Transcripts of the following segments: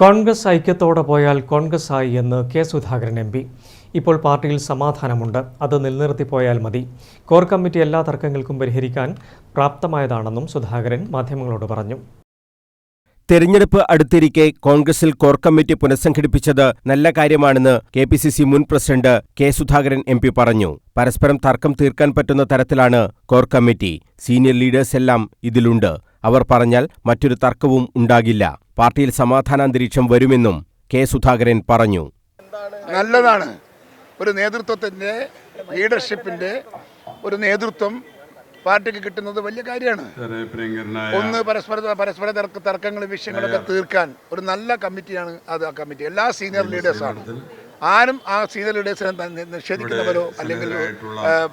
കോൺഗ്രസ് ഐക്യത്തോടെ പോയാൽ കോൺഗ്രസ് ആയി എന്ന് കെ സുധാകരൻ എം പി. ഇപ്പോൾ പാർട്ടിയിൽ സമാധാനമുണ്ട്. അത് നിലനിർത്തിപ്പോയാൽ മതി. കോർ കമ്മിറ്റി എല്ലാ തർക്കങ്ങൾക്കും പരിഹരിക്കാൻ പ്രാപ്തമായതാണെന്നും സുധാകരൻ മാധ്യമങ്ങളോട് പറഞ്ഞു. തെരഞ്ഞെടുപ്പ് അടുത്തിരിക്കെ കോൺഗ്രസിൽ കോർ കമ്മിറ്റി പുനഃസംഘടിപ്പിച്ചത് നല്ല കാര്യമാണെന്ന് കെ പി സി സി മുൻ president K Sudhakaran M P പറഞ്ഞു. പരസ്പരം തർക്കം തീർക്കാൻ പറ്റുന്ന തരത്തിലാണ് കോർ കമ്മിറ്റി. സീനിയർ ലീഡേഴ്സ് എല്ലാം ഇതിലുണ്ട്. അവർ പറഞ്ഞാൽ മറ്റൊരു തർക്കവും ഉണ്ടാകില്ല. പാർട്ടിയിൽ സമാധാനാന്തരീക്ഷം വരുമെന്നും കെ സുധാകരൻ പറഞ്ഞു. നല്ലതാണ്. ഒരു നേതൃത്വത്തിന്റെ ലീഡർഷിപ്പിന്റെ ഒരു നേതൃത്വം പാർട്ടിക്ക് കിട്ടുന്നത് വലിയ കാര്യമാണ്. ഒന്ന് പരസ്പര പരസ്പര തർക്ക വിഷയങ്ങളും വിഷയങ്ങളൊക്കെ തീർക്കാൻ ഒരു നല്ല കമ്മിറ്റിയാണ് അത് ആ കമ്മിറ്റി. എല്ലാ സീനിയർ ലീഡേഴ്സാണ് ആരും ആ സീനിയർ ലീഡേഴ്സിനെ നിഷേധിക്കുന്നവരോ അല്ലെങ്കിൽ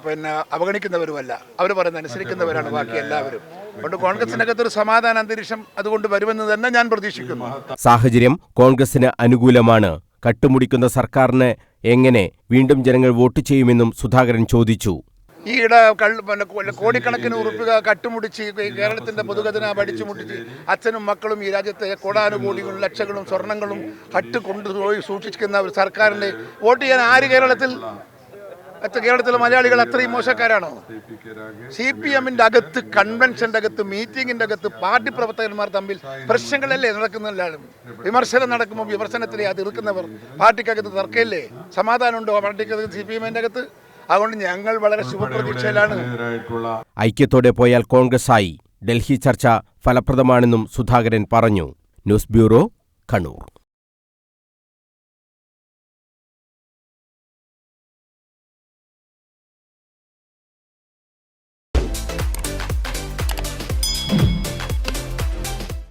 പിന്നെ അവഗണിക്കുന്നവരോ അല്ല അവർ പറയുന്നത് അനുസരിക്കുന്നവരാണ് ബാക്കി എല്ലാവരും. അതുകൊണ്ട് കോൺഗ്രസിനകത്ത് ഒരു സമാധാന അന്തരീക്ഷം അതുകൊണ്ട് വരുമെന്ന് തന്നെ ഞാൻ പ്രതീക്ഷിക്കുന്നു. സാഹചര്യം കോൺഗ്രസിന് അനുകൂലമാണ്. കട്ടുമുടിക്കുന്ന സർക്കാരിന് എങ്ങനെ വീണ്ടും ജനങ്ങൾ വോട്ട് ചെയ്യുമെന്നും സുധാകരൻ ചോദിച്ചു. ഈ ഇട കള്ള് പിന്നെ കോ- കോടിക്കണക്കിന് ഉറുപ്പിക കട്ടുമുടിച്ച് കേരളത്തിന്റെ പൊതുഖജന അടിച്ചു മുട്ടിച്ച് അച്ഛനും മക്കളും ഈ രാജ്യത്തെ കോടാനുകോടികളും ലക്ഷങ്ങളും സ്വർണങ്ങളും ഹട്ട് കൊണ്ടുപോയി സൂക്ഷിക്കുന്ന ഒരു സർക്കാരിനെ വോട്ട് ചെയ്യാൻ ആര് കേരളത്തിൽ കേരളത്തിലെ മലയാളികൾ അത്രയും മോശക്കാരാണോ? സി പി എമ്മിന്റെ അകത്ത് കൺവെൻഷന്റെ അകത്ത് മീറ്റിംഗിന്റെ അകത്ത് പാർട്ടി പ്രവർത്തകന്മാർ തമ്മിൽ പ്രശ്നങ്ങളല്ലേ നടക്കുന്നില്ലാലും വിമർശനം നടക്കുമ്പോൾ വിമർശനത്തിലെ അത് ഇറുക്കുന്നവർ പാർട്ടിക്കകത്ത് തർക്കമില്ലേ? സമാധാനമുണ്ടോ പാർട്ടിക്കകത്ത് സി പി എമ്മിന്റെ അകത്ത്? അതുകൊണ്ട് ഞങ്ങൾ വളരെ ശുഭപ്രതീക്ഷയിലാണ്. ഐക്യത്തോടെ പോയാൽ കോൺഗ്രസ് ആയി ഡൽഹി ചർച്ച ഫലപ്രദമാണെന്നും സുധാകരൻ പറഞ്ഞു. News bureau Kannur.